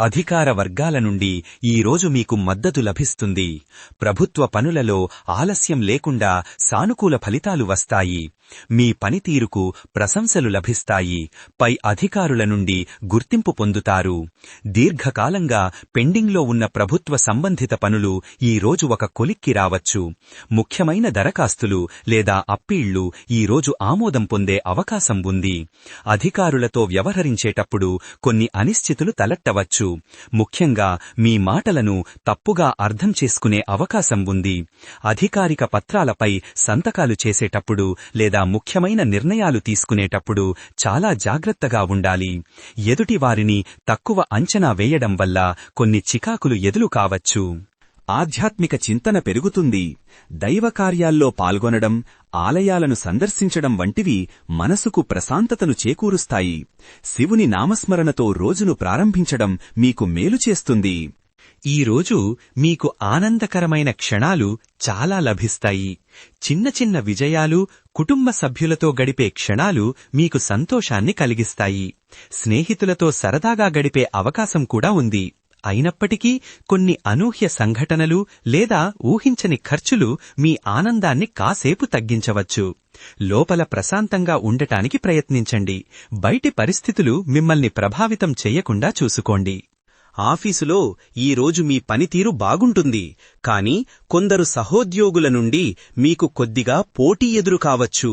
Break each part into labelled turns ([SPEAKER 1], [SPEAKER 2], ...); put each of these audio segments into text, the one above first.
[SPEAKER 1] అధికార వర్గాల నుండి ఈరోజు మీకు మద్దతు లభిస్తుంది. ప్రభుత్వ పనులలో ఆలస్యం లేకుండా సానుకూల ఫలితాలు వస్తాయి. మీ పనితీరుకు ప్రశంసలు లభిస్తాయి. పై అధికారుల నుండి గుర్తింపు పొందుతారు. దీర్ఘకాలంగా పెండింగ్లో ఉన్న ప్రభుత్వ సంబంధిత పనులు ఈ రోజు ఒక కొలిక్కి రావచ్చు. ముఖ్యమైన దరఖాస్తులు లేదా అప్పీళ్ళు ఈ రోజు ఆమోదం పొందే అవకాశం ఉంది. అధికారులతో వ్యవహరించేటప్పుడు కొన్ని అనిశ్చితులు తలెట్టవచ్చు ముఖ్యంగా మీ మాటలను తప్పుగా అర్థం చేసుకునే అవకాశం ఉంది. అధికారిక పత్రాలపై సంతకాలు చేసేటప్పుడు లేదా ముఖ్యమైన నిర్ణయాలు తీసుకునేటప్పుడు చాలా జాగ్రత్తగా ఉండాలి. ఎదుటి వారిని తక్కువ అంచనా వేయడం వల్ల కొన్ని చికాకులు ఎదులు కావచ్చు. ఆధ్యాత్మిక చింతన పెరుగుతుంది. దైవకార్యాల్లో పాల్గొనడం ఆలయాలను సందర్శించడం వంటివి మనసుకు ప్రశాంతతను చేకూరుస్తాయి. శివుని నామస్మరణతో రోజును ప్రారంభించడం మీకు మేలు చేస్తుంది. ఈరోజు మీకు ఆనందకరమైన క్షణాలు చాలా లభిస్తాయి. చిన్న చిన్న విజయాలు కుటుంబ సభ్యులతో గడిపే క్షణాలు మీకు సంతోషాన్ని కలిగిస్తాయి. స్నేహితులతో సరదాగా గడిపే అవకాశం కూడా ఉంది. అయినప్పటికీ కొన్ని అనూహ్య సంఘటనలు లేదా ఊహించని ఖర్చులు మీ ఆనందాన్ని కాసేపు తగ్గించవచ్చు. లోపల ప్రశాంతంగా ఉండటానికి ప్రయత్నించండి. బయటి పరిస్థితులు మిమ్మల్ని ప్రభావితం చెయ్యకుండా చూసుకోండి. ఆఫీసులో ఈరోజు మీ పనితీరు బాగుంటుంది కాని కొందరు సహోద్యోగుల నుండి మీకు కొద్దిగా పోటీ ఎదురు కావచ్చు.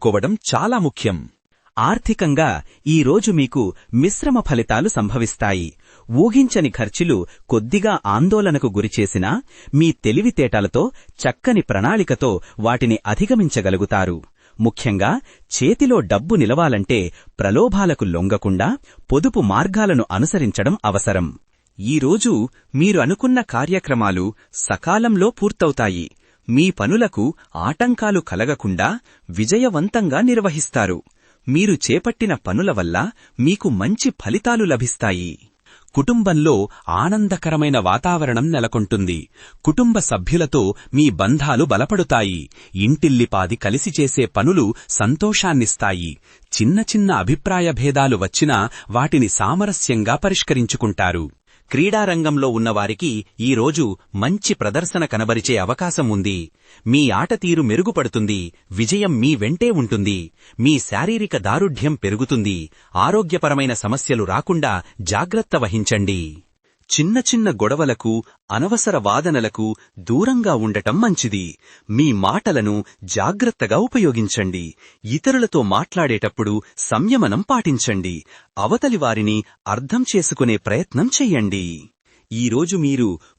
[SPEAKER 1] తీసుకోవడం చాలా ముఖ్యం. ఆర్థికంగా ఈరోజు మీకు మిశ్రమ ఫలితాలు సంభవిస్తాయి. ఊహించని ఖర్చులు కొద్దిగా ఆందోళనకు గురిచేసినా మీ తెలివితేటలతో చక్కని ప్రణాళికతో వాటిని అధిగమించగలుగుతారు. ముఖ్యంగా చేతిలో డబ్బు నిలవాలంటే ప్రలోభాలకు లొంగకుండా పొదుపు మార్గాలను అనుసరించడం అవసరం. ఈరోజు మీరు అనుకున్న కార్యక్రమాలు సకాలంలో పూర్తవుతాయి. మీ పనులకు ఆటంకాలు కలగకుండా విజయవంతంగా నిర్వహిస్తారు. మీరు చేపట్టిన పనుల వల్ల మీకు మంచి ఫలితాలు లభిస్తాయి. కుటుంబంలో ఆనందకరమైన వాతావరణం నెలకొంటుంది. కుటుంబ సభ్యులతో మీ బంధాలు బలపడుతాయి. ఇంటిల్లిపాది కలిసి చేసే పనులు సంతోషాన్నిస్తాయి. చిన్న చిన్న అభిప్రాయ భేదాలు వచ్చినా వాటిని సామరస్యంగా పరిష్కరించుకుంటారు. క్రీడారంగంలో ఉన్నవారికి ఈరోజు మంచి ప్రదర్శన కనబరిచే అవకాశం ఉంది. మీ ఆటతీరు మెరుగుపడుతుంది. విజయం మీ వెంటే ఉంటుంది. మీ శారీరక దారుఢ్యం పెరుగుతుంది. ఆరోగ్యపరమైన సమస్యలు రాకుండా జాగ్రత్త వహించండి. చిన్న చిన్న గొడవలకు అనవసర వాదనలకు దూరంగా ఉండటం మంచిది. మీ మాటలను జాగ్రత్తగా ఉపయోగించండి. ఇతరులతో మాట్లాడేటప్పుడు సంయమనం పాటించండి. అవతలి వారిని అర్థం చేసుకునే ప్రయత్నం చెయ్యండి ఈరోజు మీరు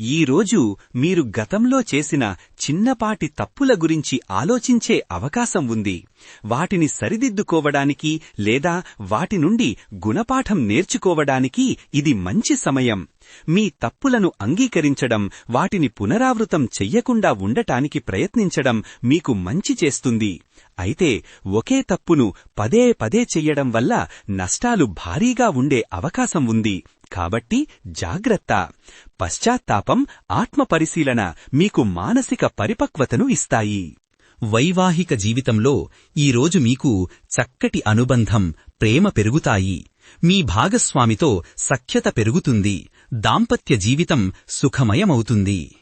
[SPEAKER 1] ఈరోజు మీరు గతంలో చేసిన చిన్నపాటి తప్పుల గురించి ఆలోచించే అవకాశం ఉంది. వాటిని సరిదిద్దుకోవడానికి లేదా వాటి నుండి గుణపాఠం నేర్చుకోవడానికి ఇది మంచి సమయం. మీ తప్పులను అంగీకరించడం వాటిని పునరావృతం చెయ్యకుండా ఉండటానికి ప్రయత్నించడం మీకు మంచి చేస్తుంది. అయితే ఒకే తప్పును పదే పదే చెయ్యడం వల్ల నష్టాలు భారీగా ఉండే అవకాశం ఉంది. కాబట్టి జాగ్రత్త. పశ్చాత్తాపం ఆత్మపరిశీలన మీకు మానసిక పరిపక్వతను ఇస్తాయి.
[SPEAKER 2] వైవాహిక జీవితంలో ఈరోజు మీకు చక్కటి అనుబంధం ప్రేమ పెరుగుతాయి. మీ భాగస్వామితో సఖ్యత పెరుగుతుంది. దాంపత్య జీవితం సుఖమయమవుతుంది.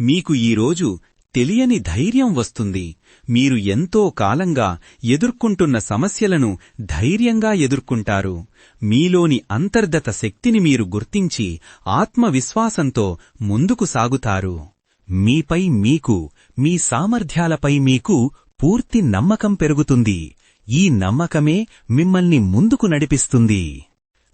[SPEAKER 1] మీకు ఈరోజు తెలియని ధైర్యం వస్తుంది. మీరు ఎంతో కాలంగా ఎదుర్కొంటున్న సమస్యలను ధైర్యంగా ఎదుర్కొంటారు. మీలోని అంతర్గత శక్తిని మీరు గుర్తించి ఆత్మవిశ్వాసంతో ముందుకు సాగుతారు. మీపై మీకు మీ సామర్థ్యాలపై మీకు పూర్తి నమ్మకం పెరుగుతుంది. ఈ నమ్మకమే మిమ్మల్ని ముందుకు నడిపిస్తుంది.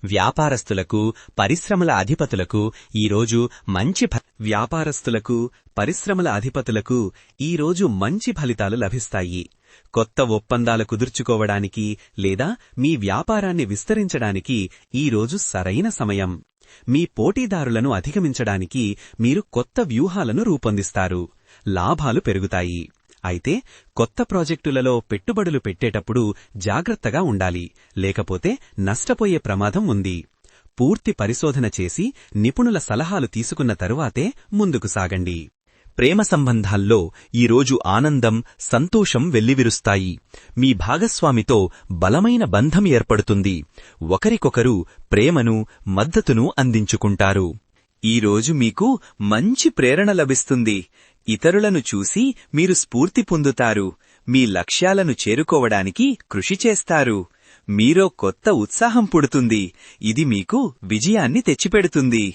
[SPEAKER 1] వ్యాపారస్తులకు పరిశ్రమల అధిపతులకు ఈరోజు మంచి వ్యాపారస్తులకు పరిశ్రమల అధిపతులకు ఈరోజు మంచి ఫలితాలు లభిస్తాయి. కొత్త ఒప్పందాలు కుదుర్చుకోవడానికి లేదా మీ వ్యాపారాన్ని విస్తరించడానికి ఈరోజు సరైన సమయం. మీ పోటీదారులను అధిగమించడానికి మీరు కొత్త వ్యూహాలను రూపొందిస్తారు. లాభాలు పెరుగుతాయి. అయితే కొత్త ప్రాజెక్టులలో పెట్టుబడులు పెట్టేటప్పుడు జాగ్రత్తగా ఉండాలి. లేకపోతే నష్టపోయే ప్రమాదం ఉంది. పూర్తి పరిశోధన చేసి నిపుణుల సలహాలు తీసుకున్న తరువాతే ముందుకు సాగండి. ప్రేమ సంబంధాల్లో ఈరోజు ఆనందం సంతోషం వెల్లివిరుస్తాయి. మీ భాగస్వామితో బలమైన బంధం ఏర్పడుతుంది. ఒకరికొకరు ప్రేమను మద్దతును అందించుకుంటారు. ఈరోజు మీకు మంచి ప్రేరణ లభిస్తుంది. ఇతరులను చూసి మీరు స్ఫూర్తి పొందుతారు. మీ లక్ష్యాలను చేరుకోవడానికి కృషి చేస్తారు. మీరో కొత్త ఉత్సాహం పుడుతుంది. ఇది మీకు విజయాన్ని తెచ్చిపెడుతుంది.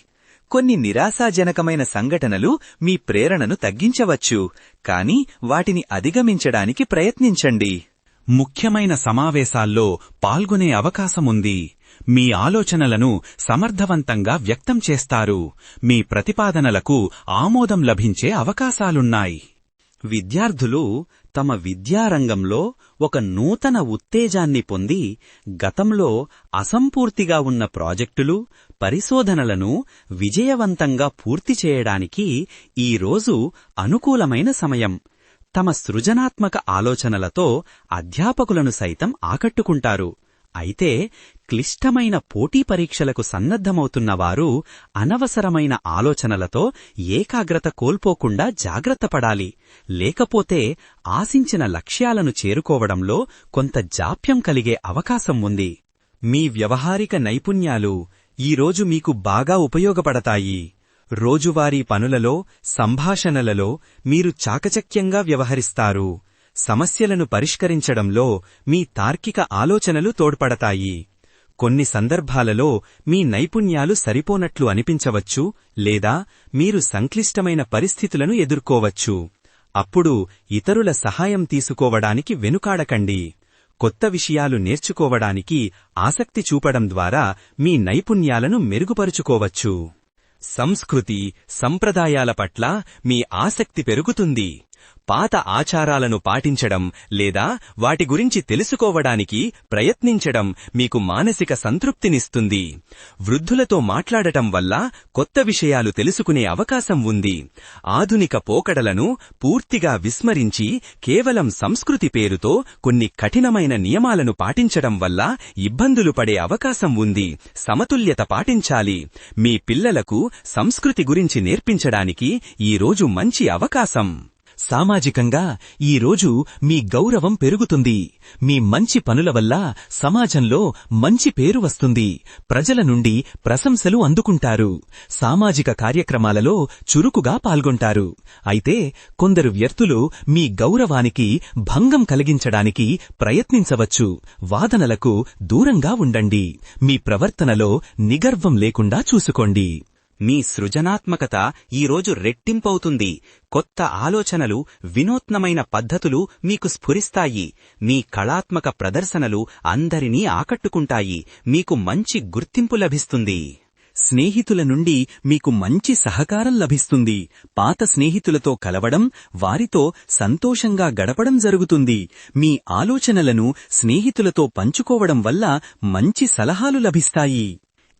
[SPEAKER 1] కొన్ని నిరాశాజనకమైన సంఘటనలు మీ ప్రేరణను తగ్గించవచ్చు. కాని వాటిని అధిగమించడానికి ప్రయత్నించండి. ముఖ్యమైన సమావేశాల్లో పాల్గొనే అవకాశముంది. మీ ఆలోచనలను సమర్థవంతంగా వ్యక్తం చేస్తారు. మీ ప్రతిపాదనలకు ఆమోదం లభించే అవకాశాలున్నాయి. విద్యార్థులు తమ విద్యారంగంలో ఒక నూతన ఉత్తేజాన్ని పొంది గతంలో అసంపూర్తిగా ఉన్న ప్రాజెక్టులు పరిశోధనలను విజయవంతంగా పూర్తి చేయడానికి ఈరోజు అనుకూలమైన సమయం. తమ సృజనాత్మక ఆలోచనలతో అధ్యాపకులను సైతం ఆకట్టుకుంటారు. అయితే క్లిష్టమైన పోటీ పరీక్షలకు సన్నద్ధమవుతున్న వారు అనవసరమైన ఆలోచనలతో ఏకాగ్రత కోల్పోకుండా జాగ్రత్తపడాలి లేకపోతే ఆశించిన లక్ష్యాలను చేరుకోవడంలో కొంత జాప్యం కలిగే అవకాశం ఉంది. మీ వ్యవహారిక నైపుణ్యాలు ఈరోజు మీకు బాగా ఉపయోగపడతాయి. రోజువారీ పనులలో సంభాషణలలో మీరు చాకచక్యంగా వ్యవహరిస్తారు. సమస్యలను పరిష్కరించడంలో మీ తార్కిక ఆలోచనలు తోడ్పడతాయి. కొన్ని సందర్భాలలో మీ నైపుణ్యాలు సరిపోనట్లు అనిపించవచ్చు లేదా మీరు సంక్లిష్టమైన పరిస్థితులను ఎదుర్కోవచ్చు. అప్పుడు ఇతరుల సహాయం తీసుకోవడానికి వెనుకాడకండి. కొత్త విషయాలు నేర్చుకోవడానికి ఆసక్తి చూపడం ద్వారా మీ నైపుణ్యాలను మెరుగుపరుచుకోవచ్చు. సంస్కృతి సంప్రదాయాల పట్ల మీ ఆసక్తి పెరుగుతుంది. పాత ఆచారాలను పాటించడం లేదా వాటి గురించి తెలుసుకోవడానికి ప్రయత్నించడం మీకు మానసిక సంతృప్తినిస్తుంది. వృద్ధులతో మాట్లాడటం వల్ల కొత్త విషయాలు తెలుసుకునే అవకాశం ఉంది. ఆధునిక పోకడలను పూర్తిగా విస్మరించి కేవలం సంస్కృతి పేరుతో కొన్ని కఠినమైన నియమాలను పాటించడం వల్ల ఇబ్బందులు పడే అవకాశం ఉంది. సమతుల్యత పాటించాలి. మీ పిల్లలకు సంస్కృతి గురించి నేర్పించడానికి ఈరోజు మంచి అవకాశం. సామాజికంగా ఈ రోజు మీ గౌరవం పెరుగుతుంది. మీ మంచి పనుల వల్ల సమాజంలో మంచి పేరు వస్తుంది. ప్రజల నుండి ప్రశంసలు అందుకుంటారు. సామాజిక కార్యక్రమాలలో చురుకుగా పాల్గొంటారు. అయితే కొందరు వ్యర్థులు మీ గౌరవానికి భంగం కలిగించడానికి ప్రయత్నించవచ్చు. వాదనలకు దూరంగా ఉండండి. మీ ప్రవర్తనలో నిగర్వం లేకుండా చూసుకోండి. మీ సృజనాత్మకత ఈరోజు రెట్టింపవుతుంది. కొత్త ఆలోచనలు వినూత్నమైన పద్ధతులు మీకు స్ఫురిస్తాయి. మీ కళాత్మక ప్రదర్శనలు అందరినీ ఆకట్టుకుంటాయి. మీకు మంచి గుర్తింపు లభిస్తుంది. స్నేహితుల నుండి మీకు మంచి సహకారం లభిస్తుంది. పాత స్నేహితులతో కలవడం వారితో సంతోషంగా గడపడం జరుగుతుంది. మీ ఆలోచనలను స్నేహితులతో పంచుకోవడం వల్ల మంచి సలహాలు లభిస్తాయి.